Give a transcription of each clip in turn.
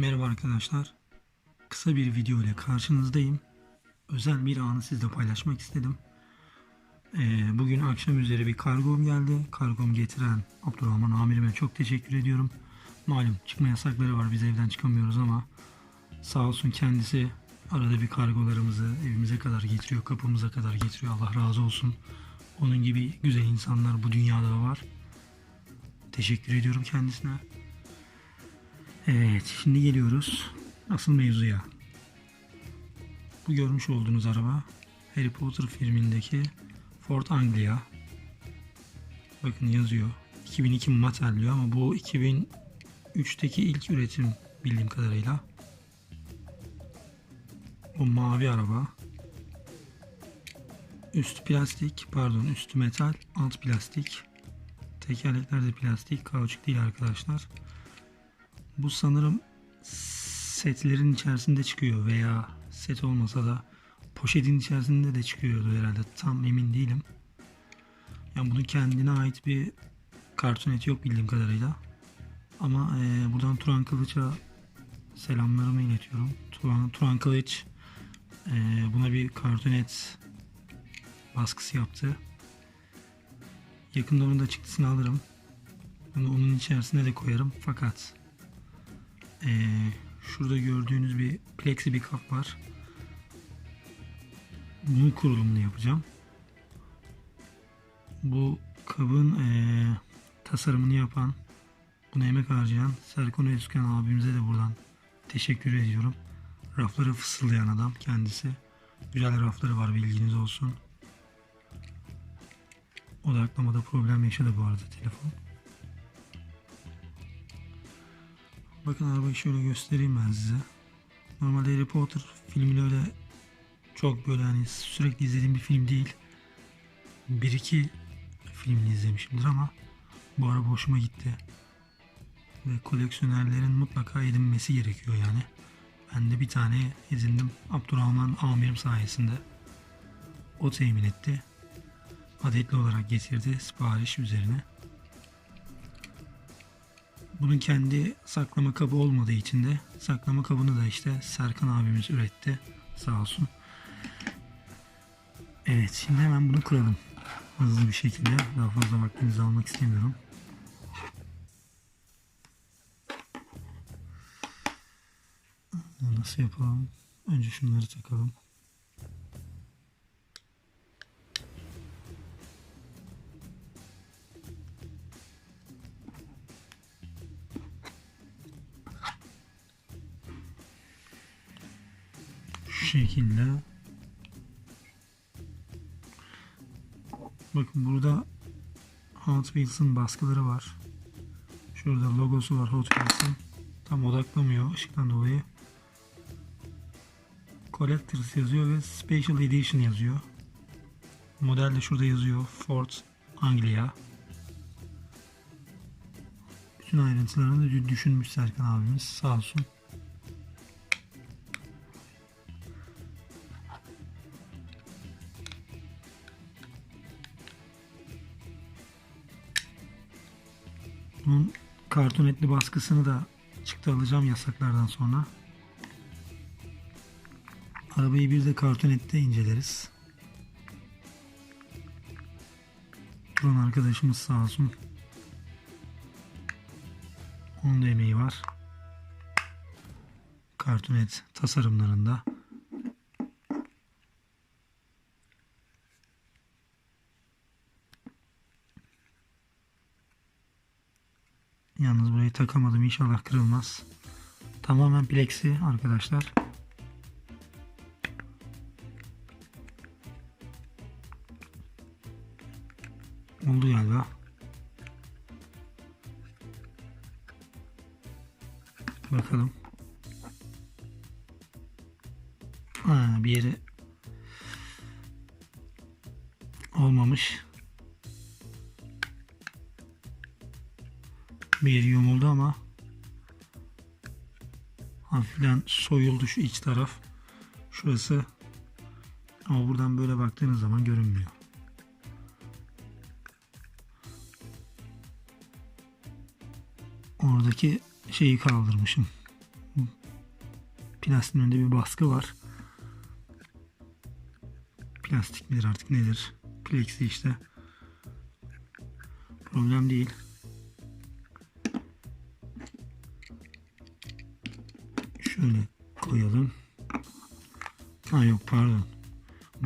Merhaba arkadaşlar. Kısa bir video ile karşınızdayım. Özel bir anı sizle paylaşmak istedim. Ee, bugün akşam üzeri bir kargom geldi. Kargom getiren Abdurrahman amirime çok teşekkür ediyorum. Malum çıkma yasakları var biz evden çıkamıyoruz ama sağ olsun kendisi arada bir kargolarımızı evimize kadar getiriyor, kapımıza kadar getiriyor. Allah razı olsun. Onun gibi güzel insanlar bu dünyada da var. Teşekkür ediyorum kendisine. Evet, şimdi geliyoruz asıl mevzuya. Bu görmüş olduğunuz araba Harry Potter filmindeki Ford Anglia. Bakın yazıyor. 2002 model diyor ama bu 2003'teki ilk üretim bildiğim kadarıyla. Bu mavi araba. Üst plastik, pardon üstü metal, alt plastik. Tekerlekler de plastik, kauçuk değil arkadaşlar. Bu sanırım setlerin içerisinde çıkıyor veya set olmasa da poşetin içerisinde de çıkıyordu herhalde. Tam emin değilim. Yani bunun kendine ait bir kartoneti yok bildiğim kadarıyla. Ama e, buradan Turan Kılıç'a selamlarımı iletiyorum. Turan, Turan Kılıç e, buna bir kartonet baskısı yaptı. Yakında onun da çıktısını alırım. Bunu onun içerisine de koyarım. Fakat ee, şurada gördüğünüz bir plexi bir kap var. Bunun kurulumunu yapacağım. Bu kabın ee, tasarımını yapan, buna emek harcayan Serkan Özkan abimize de buradan teşekkür ediyorum. Rafları fısıldayan adam kendisi. Güzel rafları var bilginiz olsun. Odaklamada problem yaşadı bu arada telefon. Bakın arabayı şöyle göstereyim ben size. Normalde Harry Potter filmini öyle çok böyle hani sürekli izlediğim bir film değil. Bir iki filmini izlemişimdir ama bu araba hoşuma gitti. Ve koleksiyonerlerin mutlaka edinmesi gerekiyor yani. Ben de bir tane edindim. Abdurrahman amirim sayesinde. O temin etti. Adetli olarak getirdi sipariş üzerine. Bunun kendi saklama kabı olmadığı için de saklama kabını da işte Serkan abimiz üretti. Sağ olsun. Evet şimdi hemen bunu kuralım. Hızlı bir şekilde. Daha fazla vaktinizi almak istemiyorum. Nasıl yapalım? Önce şunları takalım. Şekilde. Bakın burada Hot Wheels'ın baskıları var. Şurada logosu var Hot Wheels'ın. Tam odaklamıyor ışıktan dolayı. Collectors yazıyor ve Special Edition yazıyor. Model de şurada yazıyor. Ford Anglia. Bütün ayrıntılarını düşünmüş Serkan abimiz. Sağ olsun. Bunun kartonetli baskısını da çıktı alacağım yasaklardan sonra. Arabayı bir de kartonette inceleriz. Turan arkadaşımız sağ olsun. Onun da emeği var. Kartonet tasarımlarında. Yalnız burayı takamadım. İnşallah kırılmaz. Tamamen plexi arkadaşlar. Oldu galiba. Bakalım. Ha, bir yeri olmamış. Bir yeri yumuldu ama hafiften soyuldu şu iç taraf. Şurası ama buradan böyle baktığınız zaman görünmüyor. Oradaki şeyi kaldırmışım. Plastiğin önünde bir baskı var. Plastik midir artık nedir? Plexi işte. Problem değil.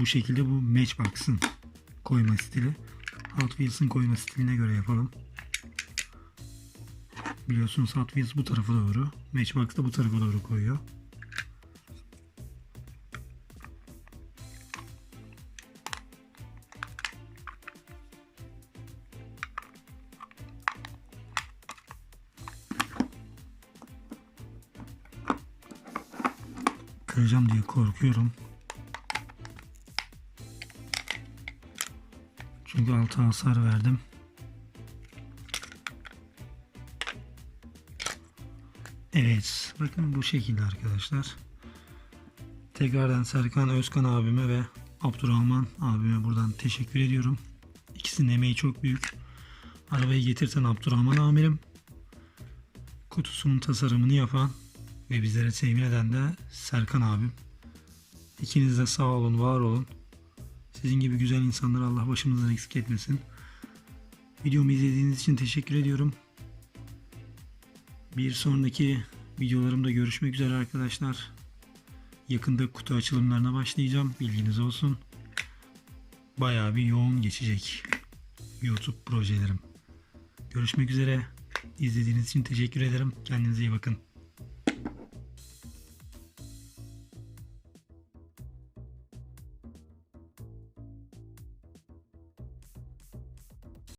Bu şekilde bu Matchbox'ın koyma stili. Hot Wheels'ın koyma stiline göre yapalım. Biliyorsunuz Hot Wheels bu tarafa doğru. Matchbox da bu tarafa doğru koyuyor. Kıracağım diye korkuyorum. Çünkü altı hasar verdim. Evet. Bakın bu şekilde arkadaşlar. Tekrardan Serkan Özkan abime ve Abdurrahman abime buradan teşekkür ediyorum. İkisinin emeği çok büyük. Arabayı getirten Abdurrahman amirim. Kutusunun tasarımını yapan ve bizlere temin eden de Serkan abim. İkiniz de sağ olun, var olun. Sizin gibi güzel insanları Allah başımızdan eksik etmesin. Videomu izlediğiniz için teşekkür ediyorum. Bir sonraki videolarımda görüşmek üzere arkadaşlar. Yakında kutu açılımlarına başlayacağım. Bilginiz olsun. Bayağı bir yoğun geçecek YouTube projelerim. Görüşmek üzere. İzlediğiniz için teşekkür ederim. Kendinize iyi bakın.